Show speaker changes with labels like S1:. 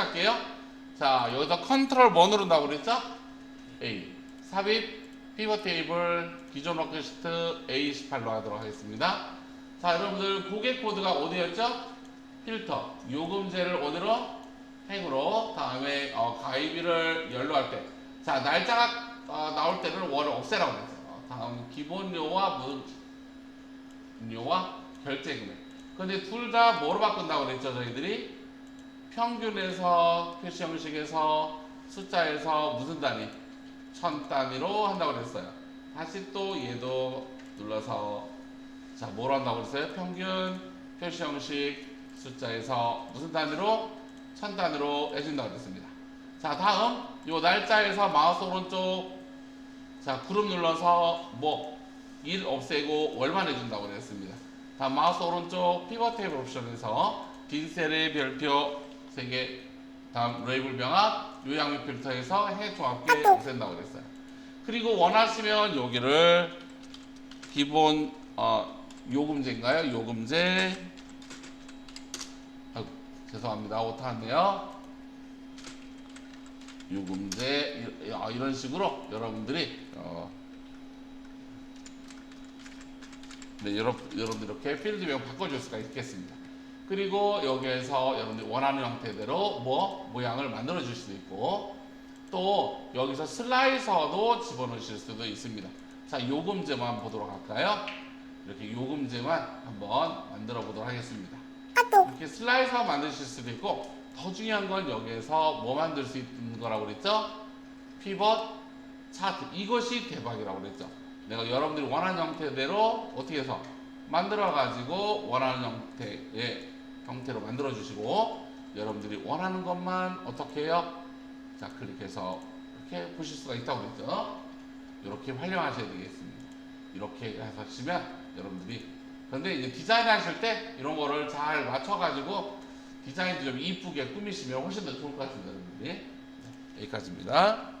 S1: 확인할게요. 자, 여기서 컨트롤 뭐 누른다고 그랬죠? A. 삽입, 피벗 테이블, 기존 워크시트 A18로 하도록 하겠습니다. 자, 여러분들 고객 코드가 어디였죠? 필터, 요금제를 오늘은 행으로 다음에 어, 가입일을 열로 할 때. 자, 날짜가 어, 나올 때는 월을 없애라고 그랬어요. 어, 다음 기본료와 무료와 결제 금액. 근데 둘 다 뭐로 바꾼다고 그랬죠, 저희들이? 평균에서 표시 형식에서 숫자에서 무슨 단위? 천 단위로 한다고 그랬어요. 다시 또 얘도 눌러서 자, 뭐로 한다고 그랬어요? 평균 표시 형식 숫자에서 무슨 단위로? 천 단위로 해준다고 그랬습니다. 자, 다음 요 날짜에서 마우스 오른쪽 자, 그룹 눌러서 뭐 일 없애고 월만 해준다고 그랬습니다. 다음 마우스 오른쪽 피벗 테이블 옵션에서 빈 셀의 별표 3개 다음 레이블 병합 요양면 필터에서 해 조합계 없앤다고 그랬어요. 그리고 원하시면 여기를 기본 어, 요금제인가요? 요금제 아이고, 죄송합니다. 오타왔네요. 요금제 이- 아, 이런 식으로 여러분들이 어, 네, 여러, 여러분들 이렇게 필드명 바꿔줄 수가 있겠습니다. 그리고 여기에서 여러분들 원하는 형태대로 뭐 모양을 만들어 줄 수도 있고 또 여기서 슬라이서도 집어넣으실 수도 있습니다. 자, 요금제만 보도록 할까요? 이렇게 요금제만 한번 만들어 보도록 하겠습니다. 이렇게 슬라이서 만드실 수도 있고 더 중요한 건 여기에서 뭐 만들 수 있는 거라고 그랬죠? 피벗 차트 이것이 대박이라고 그랬죠. 내가 여러분들이 원하는 형태대로 어떻게 해서 만들어 가지고 원하는 형태의 형태로 만들어 주시고 여러분들이 원하는 것만 어떻게 해요? 자 클릭해서 이렇게 보실 수가 있다고 그랬죠. 이렇게 활용하셔야 되겠습니다. 이렇게 하시면 여러분들이 그런데 이제 디자인 하실 때 이런 거를 잘 맞춰 가지고 디자인도 좀 이쁘게 꾸미시면 훨씬 더 좋을 것 같습니다, 여러분들이. 네, 여기까지입니다.